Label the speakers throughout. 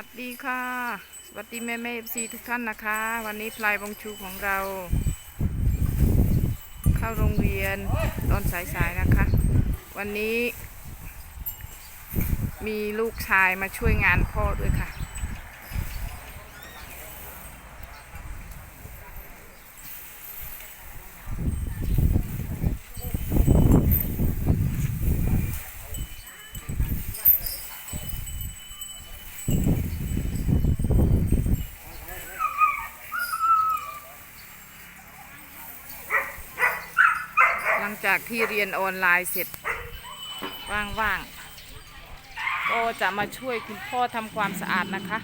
Speaker 1: วัสดีค่ะ สวัสดีแม่แม่เอฟซีทุกท่านนะคะ วันนี้พลายบงชูของเรา เข้าโรงเรียนตอนสายๆนะคะ วันนี้ มีลูกชายมาช่วยงานพ่อด้วย จากที่เรียนออนไลน์เสร็จว่างๆ ก็จะมาช่วยคุณพ่อทำความสะอาดนะคะ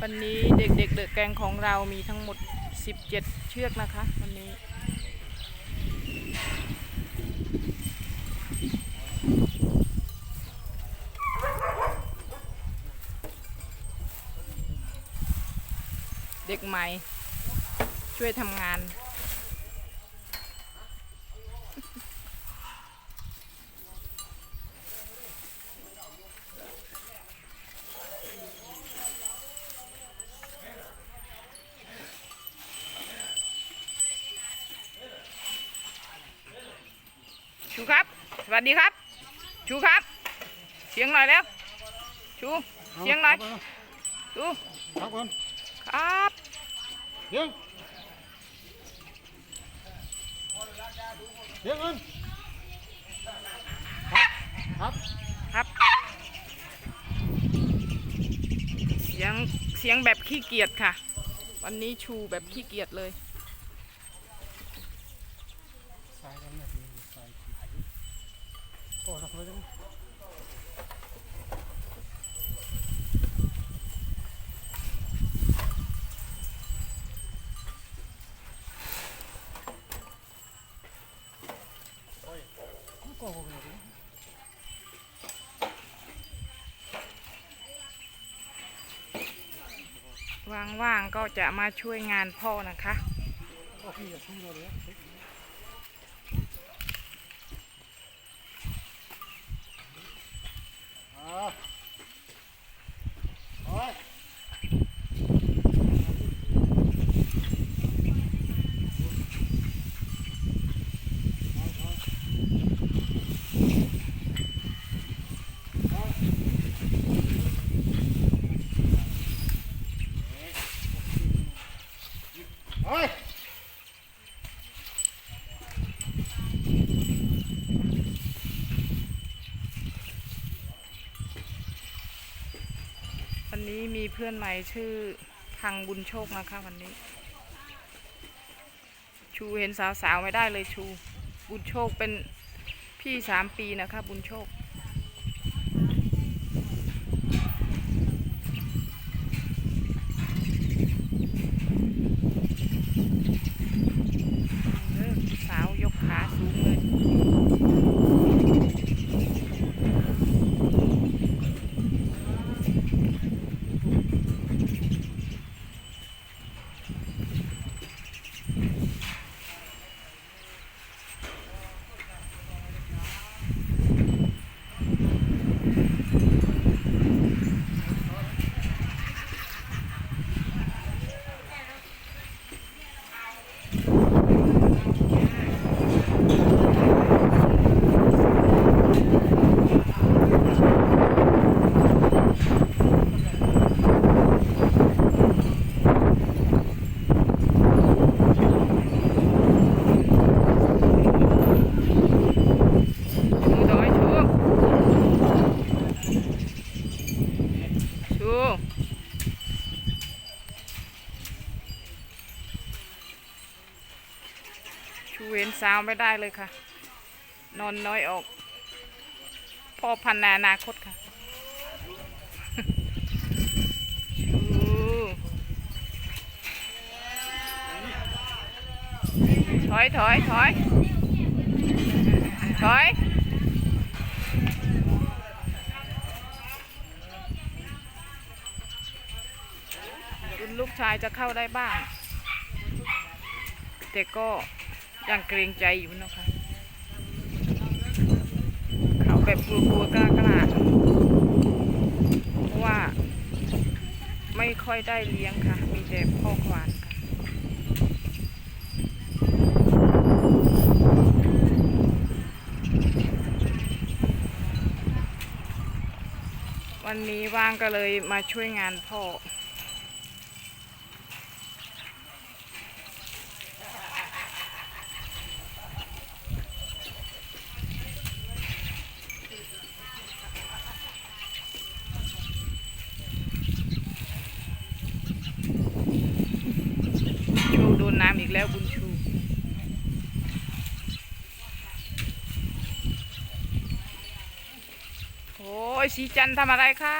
Speaker 1: วันนี้เด็กๆเดอะแกงของเรามีทั้งหมด 17 เชือกนะคะ วันนี้เด็กใหม่ ช่วยทำงาน ชูครับ สวัสดีครับ ชูครับ เสียงหน่อยแล้ว ชูเสียงหน่อยชู
Speaker 2: ครับก่อน
Speaker 1: ครับ
Speaker 2: เสียง เสียงก่อนครับครับ
Speaker 1: ครับเสียงเสียงแบบขี้เกียจค่ะ วันนี้ชูแบบขี้เกียจเลย
Speaker 2: ใส่กันนะพี่ใส่โอ้ทำไมจัง โกหกเลย
Speaker 1: ว่างๆก็จะมาช่วยงานพ่อนะคะ
Speaker 2: โอ้พี่อย่าชูเราเลยอ่าโอ้ย โอ้ย
Speaker 1: วันนี้มีเพื่อนใหม่ชื่อพังบุญโชคนะคะวันนี้ ชูเห็นสาวๆไม่ได้เลยชู บุญโชคเป็นพี่สามปีนะคะ บุญโชค เออสาวยกขาสูงเลย ชูต่อยชูชู ชูเห็นสาวไม่ได้เลยค่ะ นอนน้อยออกพ่อพันนาอนาคตค่ะถอยถอยถอยถอยคุณลูกชายจะเข้าได้บ้าง แต่ก็ ยังเกรงใจอยู่นะคะ เขาแบบกลัวๆกล้าๆเพราะว่า ไม่ค่อยได้เลี้ยงค่ะ มีแต่พ่อควานค่ะวันนี้ว่างก็เลยมาช่วยงานพ่อ น้ำอีกแล้วบุญชูโอ้ยสีจันทำอะไรคะ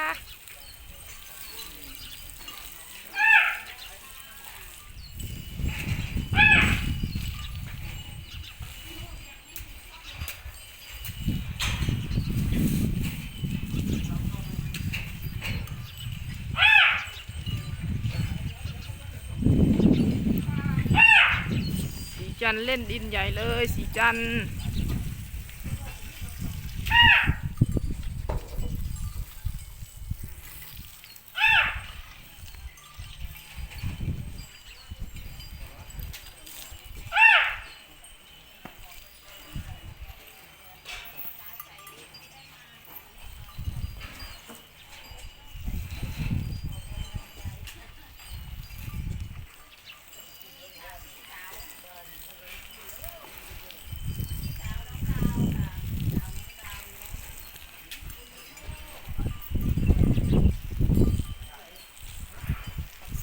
Speaker 1: สี จันเล่นดินใหญ่เลยสีจันทร์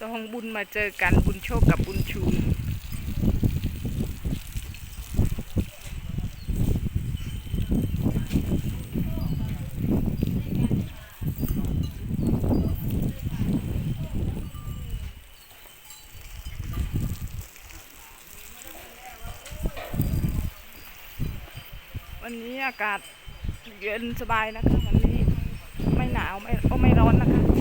Speaker 1: สองบุญมาเจอกันบุญโชคกับบุญชูวันนี้อากาศเย็นสบายนะคะวันนี้ไม่หนาวไม่ก็ไม่ร้อนนะคะ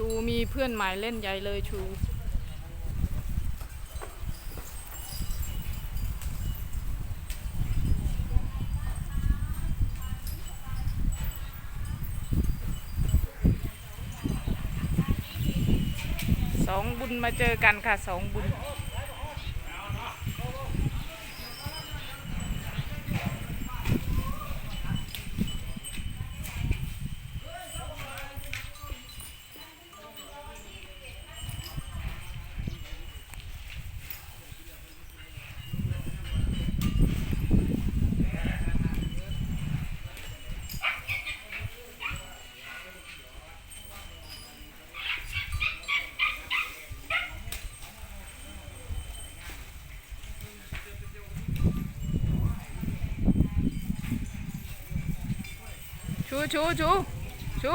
Speaker 1: ชูมีเพื่อนใหม่เล่นใหญ่เลยชู สองบุญมาเจอกันค่ะสองบุญ ชูชูชู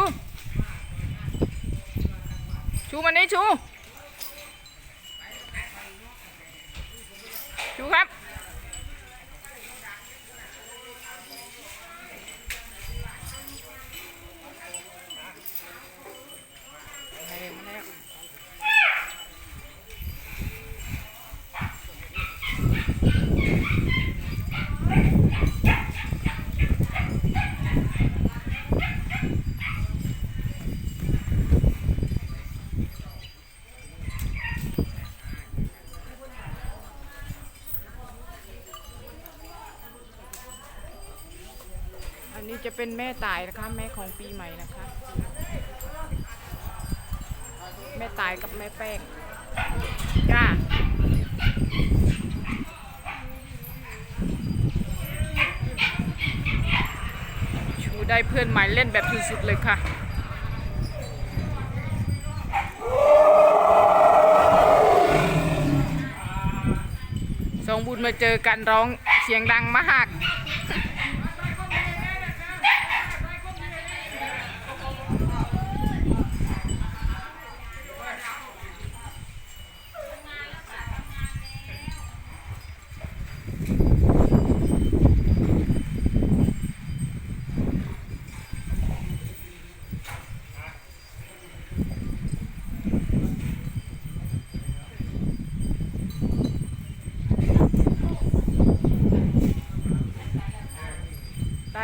Speaker 1: ชูมันนี่ชูชูครับ มาแล้วมาแล้วอันนี้จะ เป็นแม่ตายนะคะ แม่ของปีใหม่นะคะ แม่ตายกับแม่แป้งจ้าชูได้เพื่อนใหม่เล่นแบบสุดๆเลยค่ะสองบุญมาเจอกันร้องเสียงดังมาก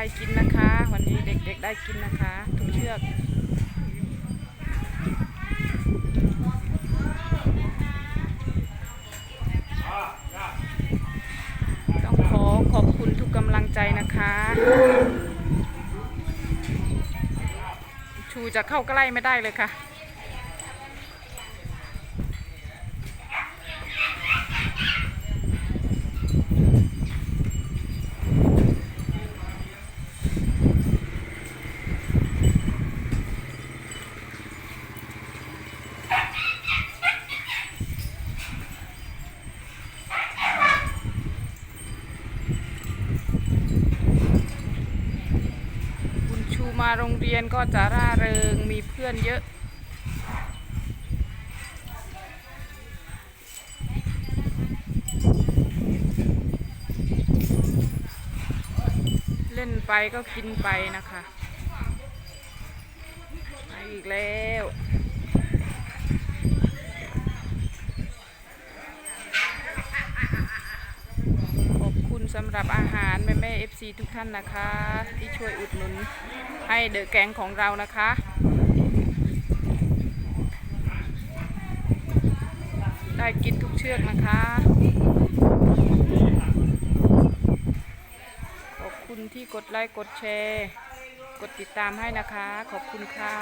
Speaker 1: ได้กินนะคะ วันนี้เด็กๆได้กินนะคะ ทุกเชือกต้องขอขอบคุณทุกกำลังใจนะคะ ชูจะเข้าใกล้ไม่ได้เลยค่ะ คุณชู มาโรงเรียนก็จะร่าเริงมีเพื่อนเยอะเล่นไปก็กินไปนะคะไปอีกแล้ว ขอบคุณ สำหรับอาหารแม่แม่เอฟซีทุกท่านนะคะ ที่ช่วยอุดหนุนให้เดอะแกงของเรานะคะได้กินทุกเชือกนะคะ ขอบคุณที่กดไลค์ กดแชร์ กดติดตามให้นะคะ ขอบคุณค่ะ